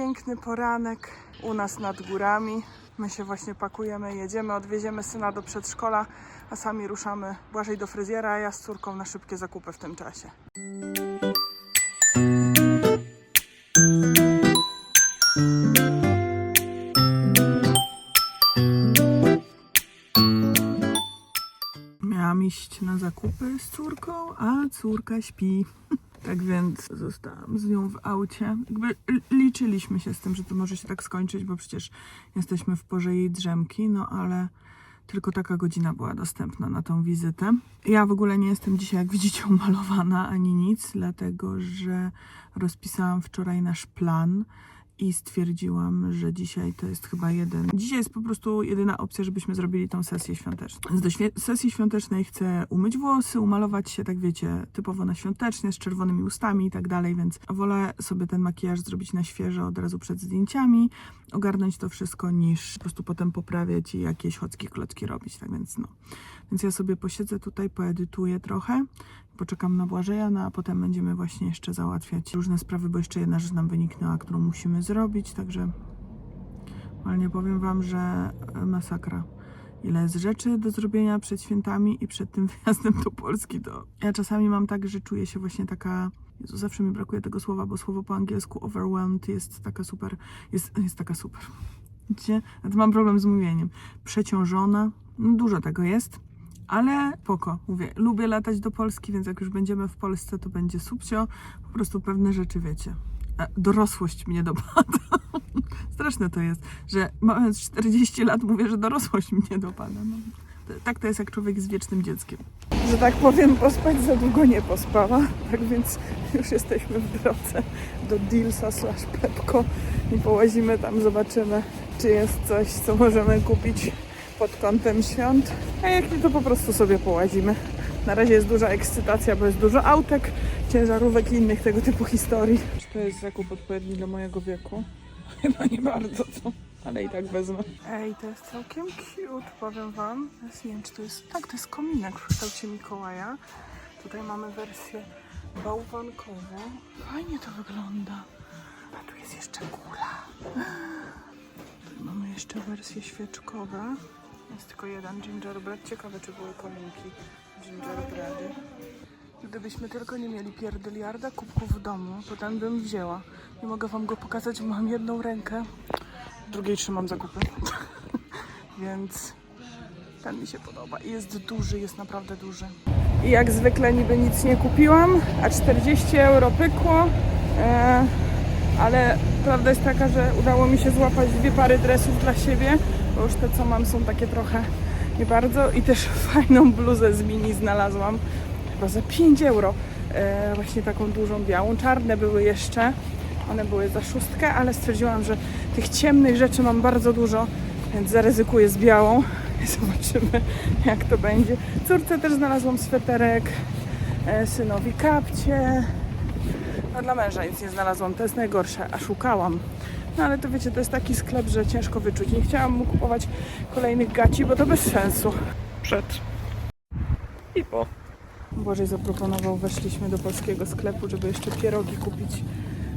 Piękny poranek u nas nad górami. My się właśnie pakujemy, jedziemy, odwieziemy syna do przedszkola, a sami ruszamy Błażej do fryzjera, a ja z córką na szybkie zakupy w tym czasie. Miałam iść na zakupy z córką, a córka śpi. Tak więc zostałam z nią w aucie. Jakby liczyliśmy się z tym, że to może się tak skończyć, bo przecież jesteśmy w porze jej drzemki, no ale tylko taka godzina była dostępna na tą wizytę. Ja w ogóle nie jestem dzisiaj, jak widzicie, umalowana ani nic, dlatego że rozpisałam wczoraj nasz plan i stwierdziłam, że dzisiaj to jest chyba jeden. Dzisiaj jest po prostu jedyna opcja, żebyśmy zrobili tą sesję świąteczną. Więc do świe- sesji świątecznej chcę umyć włosy, umalować się, tak wiecie, typowo na świątecznie, z czerwonymi ustami i tak dalej, więc wolę sobie ten makijaż zrobić na świeżo od razu przed zdjęciami, ogarnąć to wszystko, niż po prostu potem poprawiać i jakieś chocki klocki robić, tak więc no. Więc ja sobie posiedzę tutaj, poedytuję trochę, poczekam na Błażeja, no a potem będziemy właśnie jeszcze załatwiać różne sprawy, bo jeszcze jedna rzecz nam wyniknęła, którą musimy zrobić, także ale nie powiem Wam, że e, masakra. Ile jest rzeczy do zrobienia przed świętami i przed tym wyjazdem do Polski, to ja czasami mam tak, że czuję się właśnie taka Jezu, zawsze mi brakuje tego słowa, bo słowo po angielsku overwhelmed jest taka super, jest, jest taka super. Widzicie? Mam problem z mówieniem. Przeciążona, no dużo tego jest, ale poko, mówię, lubię latać do Polski, więc jak już będziemy w Polsce, to będzie subcio. Po prostu pewne rzeczy wiecie. E, Dorosłość mnie dopada. Straszne to jest, że mając 40 lat mówię, że dorosłość mnie dopada. No. Tak to jest, jak człowiek jest wiecznym dzieckiem. Że tak powiem, pospać za długo nie pospała, tak więc już jesteśmy w drodze do Dealsa slash Pepko i połazimy tam, zobaczymy, czy jest coś, co możemy kupić pod kątem świąt, a jak nie, to po prostu sobie połazimy. Na razie jest duża ekscytacja, bo jest dużo autek, ciężarówek i innych tego typu historii. Czy to jest zakup odpowiedni dla mojego wieku? Chyba nie bardzo, co? Ale i tak wezmę. Ej, to jest całkiem cute, powiem wam. Nie wiem, czy to jest... Tak, to jest kominek w kształcie Mikołaja. Tutaj mamy wersję bałwankową. Fajnie to wygląda. A tu jest jeszcze kula. Tu mamy jeszcze wersje świeczkowe. Jest tylko jeden gingerbread. Ciekawe, czy były kominki gingerbready. Gdybyśmy tylko nie mieli pierdyliarda kubków w domu, to ten bym wzięła. Nie mogę wam go pokazać, bo mam jedną rękę. W drugiej trzymam zakupy. Więc ten mi się podoba. Jest duży, jest naprawdę duży. I jak zwykle niby nic nie kupiłam, a 40 euro pykło. E, ale prawda jest taka, że udało mi się złapać dwie pary dresów dla siebie, bo już te co mam są takie trochę nie bardzo. I też fajną bluzę z mini znalazłam, chyba za 5 euro. E, właśnie taką dużą białą. Czarne były jeszcze, one były za szóstkę, ale stwierdziłam, że tych ciemnych rzeczy mam bardzo dużo, więc zaryzykuję z białą i zobaczymy jak to będzie. Córce też znalazłam sweterek, e, synowi kapcie. No dla męża nic nie znalazłam, to jest najgorsze, a szukałam. No ale to wiecie, to jest taki sklep, że ciężko wyczuć. Nie chciałam mu kupować kolejnych gaci, bo to bez sensu. Przed. I po. Bożej zaproponował, weszliśmy do polskiego sklepu, żeby jeszcze pierogi kupić.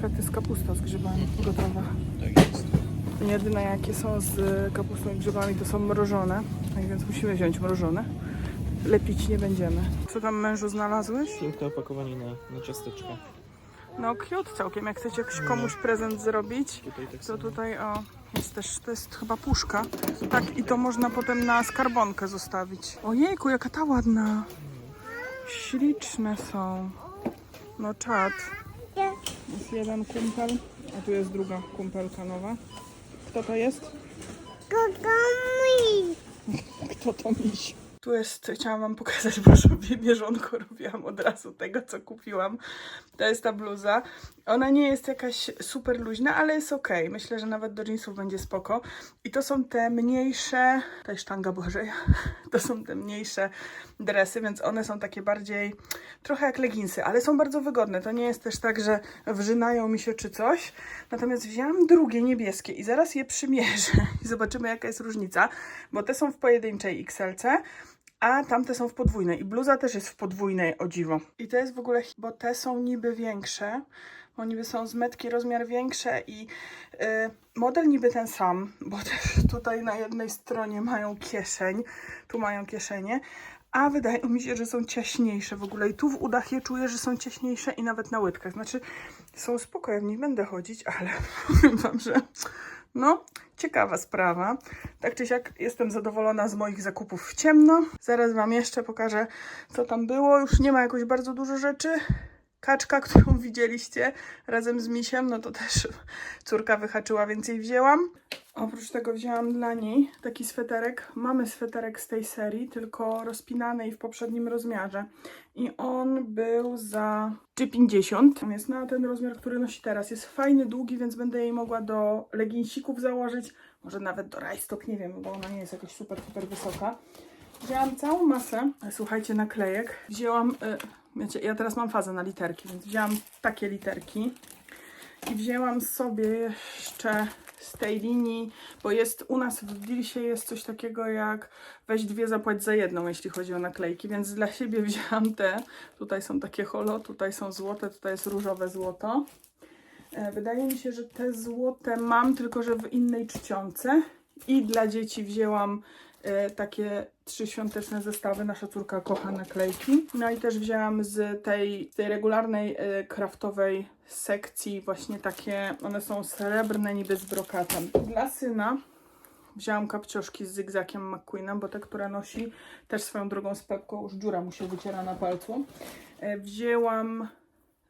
To jest kapusta z grzybami gotowa. Jedyne jakie są z kapustą i grzybami to są mrożone, tak więc musimy wziąć mrożone. Lepić nie będziemy. Co tam mężu znalazłeś? Piękne opakowanie na, na ciasteczka. No cute całkiem, jak chcecie jakiś komuś prezent zrobić, tak to tutaj o, jest też, to jest chyba puszka. Tak, i to można potem na skarbonkę zostawić. Ojejku, jaka ta ładna. Śliczne są. No czad. Jest jeden kumpel, a tu jest druga kumpelka nowa. Kto to jest? Kto to miś? Tu jest, chciałam wam pokazać, bo sobie bieżonko robiłam od razu tego, co kupiłam. To jest ta bluza. Ona nie jest jakaś super luźna, ale jest ok. Myślę, że nawet do jeansów będzie spoko. I to są te mniejsze, to jest sztanga Bożeja, to są te mniejsze dresy, więc one są takie bardziej, trochę jak leginsy, ale są bardzo wygodne. To nie jest też tak, że wrzynają mi się czy coś. Natomiast wzięłam drugie niebieskie i zaraz je przymierzę i zobaczymy jaka jest różnica, bo te są w pojedynczej XLC, a tamte są w podwójnej. I bluza też jest w podwójnej, o dziwo. I to jest w ogóle, bo te są niby większe, Bo niby są z metki rozmiar większe i y, model niby ten sam, bo też tutaj na jednej stronie mają kieszeń, tu mają kieszenie, a wydaje mi się, że są ciaśniejsze w ogóle. I tu w udach je czuję, że są ciaśniejsze i nawet na łydkach. Znaczy, są spoko, ja w nich będę chodzić, ale powiem wam, że no, ciekawa sprawa. Tak czy siak jestem zadowolona z moich zakupów w ciemno. Zaraz wam jeszcze pokażę, co tam było. Już nie ma jakoś bardzo dużo rzeczy. Kaczka, którą widzieliście razem z misiem, no to też córka wyhaczyła, więc jej wzięłam. Oprócz tego wzięłam dla niej taki sweterek. Mamy sweterek z tej serii, tylko rozpinany i w poprzednim rozmiarze. I on był za 3,50. On jest na ten rozmiar, który nosi teraz. Jest fajny, długi, więc będę jej mogła do leginsików założyć. Może nawet do rajstok, nie wiem, bo ona nie jest jakoś super, super wysoka. Wzięłam całą masę, słuchajcie, naklejek. Wzięłam, y, wiecie, ja teraz mam fazę na literki, więc wzięłam takie literki. I wzięłam sobie jeszcze z tej linii, bo jest u nas w Dilsie jest coś takiego jak weź dwie, zapłać za jedną, jeśli chodzi o naklejki, więc dla siebie wzięłam te. Tutaj są takie holo, tutaj są złote, tutaj jest różowe złoto. E, Wydaje mi się, że te złote mam, tylko że w innej czcionce. I dla dzieci wzięłam e, takie trzy świąteczne zestawy. Nasza córka kocha naklejki. No i też wzięłam z tej, z tej regularnej e, kraftowej sekcji właśnie takie, one są srebrne niby z brokatem. Dla syna wzięłam kapcioszki z zygzakiem McQueena, bo te, które nosi też swoją drogą z już dziura mu się wyciera na palcu. E, Wzięłam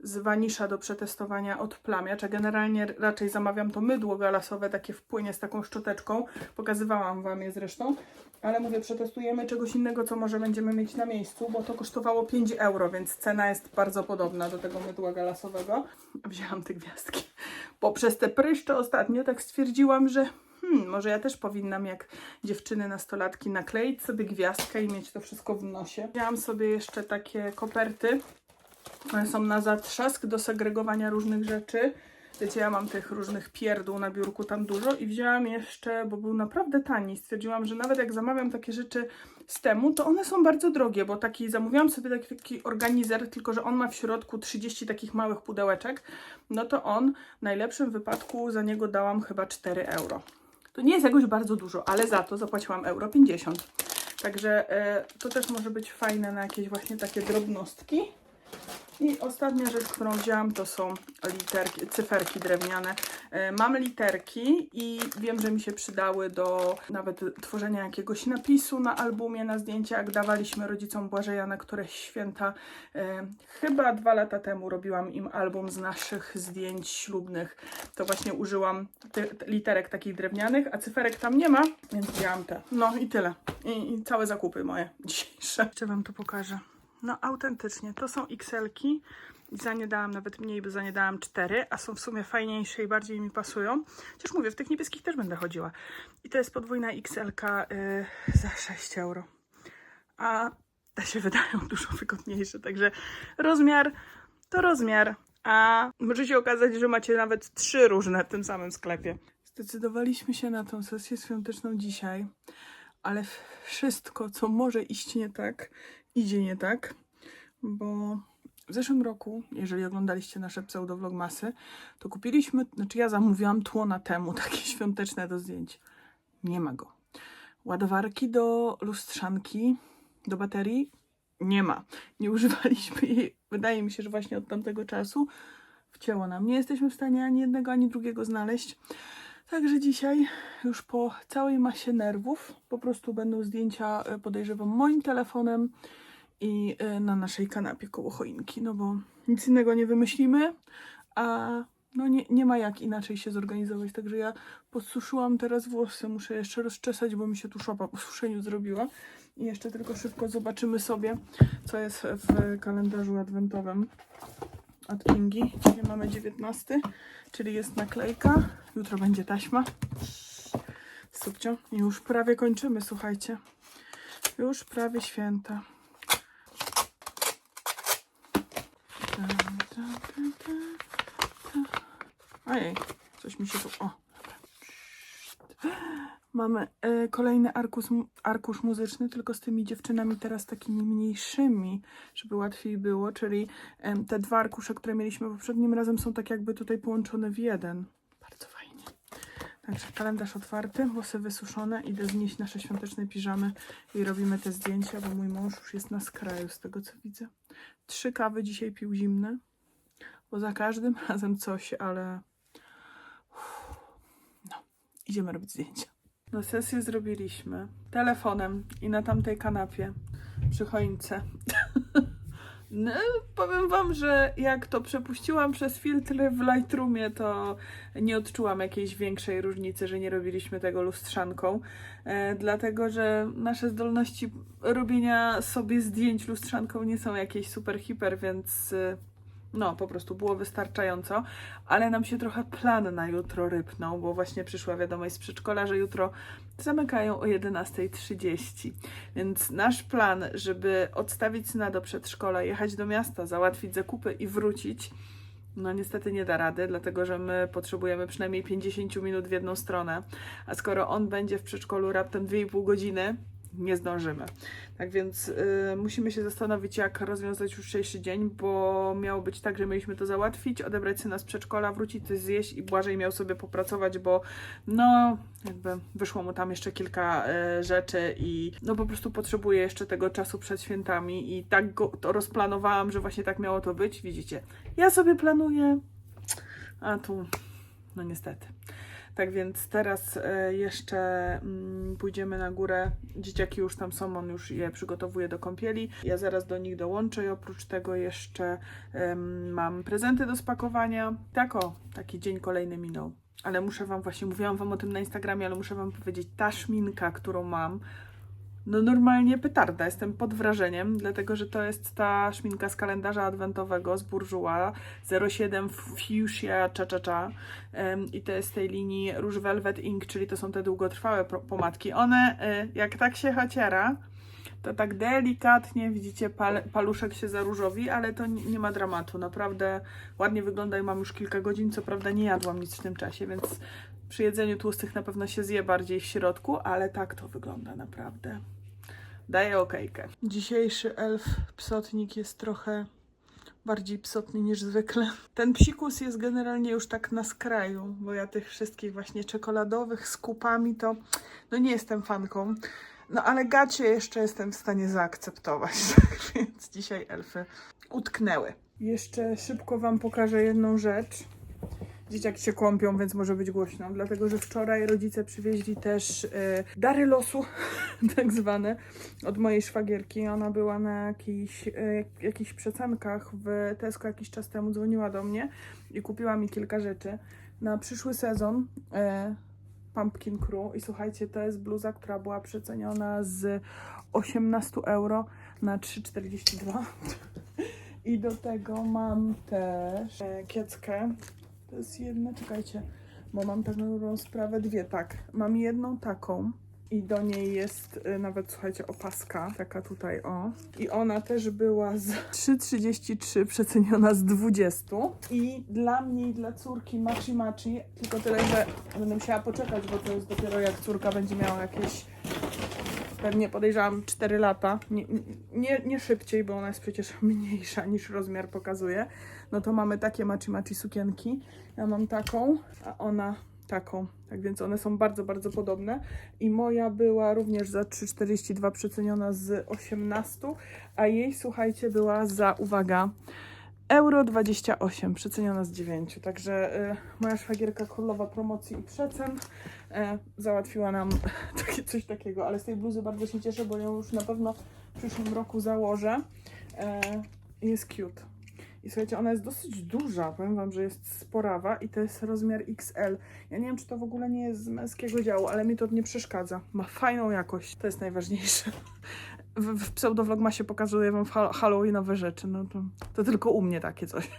z wanisza do przetestowania od plamiacz, a generalnie raczej zamawiam to mydło galasowe, takie w płynie z taką szczoteczką. Pokazywałam Wam je zresztą, ale mówię, przetestujemy czegoś innego, co może będziemy mieć na miejscu, bo to kosztowało 5 euro, więc cena jest bardzo podobna do tego mydła galasowego. Wzięłam te gwiazdki, bo przez te pryszcze ostatnio tak stwierdziłam, że hmm, może ja też powinnam jak dziewczyny nastolatki nakleić sobie gwiazdkę i mieć to wszystko w nosie. Wzięłam sobie jeszcze takie koperty, one są na zatrzask do segregowania różnych rzeczy. Wiecie, ja mam tych różnych pierdół na biurku tam dużo i wzięłam jeszcze, bo był naprawdę tani. Stwierdziłam, że nawet jak zamawiam takie rzeczy z temu, to one są bardzo drogie, bo taki zamówiłam sobie taki, taki organizer, tylko że on ma w środku 30 takich małych pudełeczek. No to on w najlepszym wypadku za niego dałam chyba 4 euro. To nie jest jakoś bardzo dużo, ale za to zapłaciłam euro 50. Także e, to też może być fajne na jakieś właśnie takie drobnostki. I ostatnia rzecz, którą wzięłam, to są literki, cyferki drewniane. E, Mam literki i wiem, że mi się przydały do nawet tworzenia jakiegoś napisu na albumie, na zdjęcia, jak dawaliśmy rodzicom Błażeja na któreś święta. E, Chyba dwa lata temu robiłam im album z naszych zdjęć ślubnych. To właśnie użyłam literek takich drewnianych, a cyferek tam nie ma, więc wzięłam te. No i tyle. I, i całe zakupy moje dzisiejsze. Jeszcze Wam to pokażę. No autentycznie, to są XL-ki. Za nie dałam nawet mniej, bo za nie dałam 4, a są w sumie fajniejsze i bardziej mi pasują. Chociaż mówię, w tych niebieskich też będę chodziła. I to jest podwójna XL-ka yy, za 6 euro. A te się wydają dużo wygodniejsze, także rozmiar to rozmiar. A może się okazać, że macie nawet trzy różne w tym samym sklepie. Zdecydowaliśmy się na tą sesję świąteczną dzisiaj, ale wszystko, co może iść nie tak, idzie nie tak, bo w zeszłym roku, jeżeli oglądaliście nasze pseudo-vlogmasy, to kupiliśmy, znaczy ja zamówiłam tło na temu, takie świąteczne do zdjęć. Nie ma go. Ładowarki do lustrzanki, do baterii nie ma. Nie używaliśmy jej, wydaje mi się, że właśnie od tamtego czasu wcięło nam. Nie jesteśmy w stanie ani jednego, ani drugiego znaleźć. Także dzisiaj już po całej masie nerwów po prostu będą zdjęcia, e, podejrzewam, moim telefonem i e, na naszej kanapie koło choinki, no bo nic innego nie wymyślimy, a no nie, nie ma jak inaczej się zorganizować. Także ja podsuszyłam teraz włosy, muszę jeszcze rozczesać, bo mi się tu szopa po suszeniu zrobiła. I jeszcze tylko szybko zobaczymy sobie, co jest w kalendarzu adwentowym od Kingi. Dzisiaj mamy 19, czyli jest naklejka. Jutro będzie taśma. Subcio. Już prawie kończymy, słuchajcie. Już prawie święta. Ta, ta, ta, ta, ta. Ojej, coś mi się tu... O. Mamy e, kolejny arkusz, arkusz muzyczny, tylko z tymi dziewczynami teraz takimi mniejszymi, żeby łatwiej było, czyli te dwa arkusze, które mieliśmy poprzednim razem są tak jakby tutaj połączone w jeden. Bardzo fajnie. Także kalendarz otwarty, włosy wysuszone, idę znieść nasze świąteczne piżamy i robimy te zdjęcia, bo mój mąż już jest na skraju z tego co widzę. Trzy kawy dzisiaj pił zimne, bo za każdym razem coś, ale no, idziemy robić zdjęcia. No sesję zrobiliśmy telefonem i na tamtej kanapie przy choince. No, powiem wam, że jak to przepuściłam przez filtry w Lightroomie, to nie odczułam jakiejś większej różnicy, że nie robiliśmy tego lustrzanką, e, dlatego że nasze zdolności robienia sobie zdjęć lustrzanką nie są jakieś super hiper, więc e, no po prostu było wystarczająco, ale nam się trochę plan na jutro rypnął, bo właśnie przyszła wiadomość z przedszkola, że jutro zamykają o 11.30. Więc nasz plan, żeby odstawić syna do przedszkola, jechać do miasta, załatwić zakupy i wrócić, no niestety nie da rady, dlatego że my potrzebujemy przynajmniej 50 minut w jedną stronę, a skoro on będzie w przedszkolu raptem 2,5 godziny, nie zdążymy. Tak więc y, musimy się zastanowić, jak rozwiązać jutrzejszy dzień, bo miało być tak, że mieliśmy to załatwić, odebrać syna z przedszkola, wrócić coś zjeść i Błażej miał sobie popracować, bo no jakby wyszło mu tam jeszcze kilka e, rzeczy i no po prostu potrzebuje jeszcze tego czasu przed świętami i tak go to rozplanowałam, że właśnie tak miało to być. Widzicie, ja sobie planuję, a tu no niestety. Tak więc teraz e, jeszcze mm, pójdziemy na górę. Dzieciaki już tam są, on już je przygotowuje do kąpieli. Ja zaraz do nich dołączę i oprócz tego jeszcze mam prezenty do spakowania. Tak o, taki dzień kolejny minął. Ale muszę Wam, właśnie mówiłam Wam o tym na Instagramie, ale muszę Wam powiedzieć, ta szminka, którą mam, no normalnie petarda. Jestem pod wrażeniem, dlatego że to jest ta szminka z kalendarza adwentowego z Bourjois 07 Fuchsia Cha Cha Cha i to jest z tej linii Rouge Velvet Ink, czyli to są te długotrwałe pomadki. One, y, jak tak się chaciera, to tak delikatnie, widzicie, pal, paluszek się zaróżowi, ale to nie ma dramatu. Naprawdę ładnie wygląda i mam już kilka godzin. Co prawda nie jadłam nic w tym czasie, więc przy jedzeniu tłustych na pewno się zje bardziej w środku, ale tak to wygląda naprawdę. Daję okejkę. Dzisiejszy elf psotnik jest trochę bardziej psotny niż zwykle. Ten psikus jest generalnie już tak na skraju, bo ja tych wszystkich właśnie czekoladowych z kupami to no nie jestem fanką. No ale gacie jeszcze jestem w stanie zaakceptować, tak więc dzisiaj elfy utknęły. Jeszcze szybko Wam pokażę jedną rzecz. Dzieciaki się kąpią, więc może być głośno, dlatego że wczoraj rodzice przywieźli też e, dary losu, tak zwane, od mojej szwagierki. Ona była na jakichś, e, jakichś przecenkach w Tesco jakiś czas temu, dzwoniła do mnie i kupiła mi kilka rzeczy. Na przyszły sezon e, Pumpkin Crew i słuchajcie, to jest bluza, która była przeceniona z 18 euro na 3,42 i do tego mam też kieckę to jest jedna, czekajcie, bo mam tak dobrą sprawę dwie, tak. Mam jedną taką i do niej jest y, nawet, słuchajcie, opaska, taka tutaj, o. I ona też była z 3,33 przeceniona z 20. I dla mnie i dla córki machi machi, tylko tyle, że będę musiała poczekać, bo to jest dopiero jak córka będzie miała jakieś pewnie podejrzewam 4 lata, nie, nie, nie szybciej, bo ona jest przecież mniejsza niż rozmiar pokazuje, no to mamy takie machi machi sukienki. Ja mam taką, a ona taką. Tak więc one są bardzo, bardzo podobne. I moja była również za 3,42 przeceniona z 18, a jej, słuchajcie, była za, uwaga, euro 28 przeceniona z 9. Także y, moja szwagierka królowa promocji i przecen y, załatwiła nam takie, coś takiego. Ale z tej bluzy bardzo się cieszę, bo ją już na pewno w przyszłym roku założę. Y, jest cute. I słuchajcie, ona jest dosyć duża, powiem wam, że jest sporawa i to jest rozmiar XL. Ja nie wiem, czy to w ogóle nie jest z męskiego działu, ale mi to nie przeszkadza. Ma fajną jakość, to jest najważniejsze. W, w pseudovlogmasie pokazuję wam ha- halloweenowe rzeczy, no to, to tylko u mnie takie coś.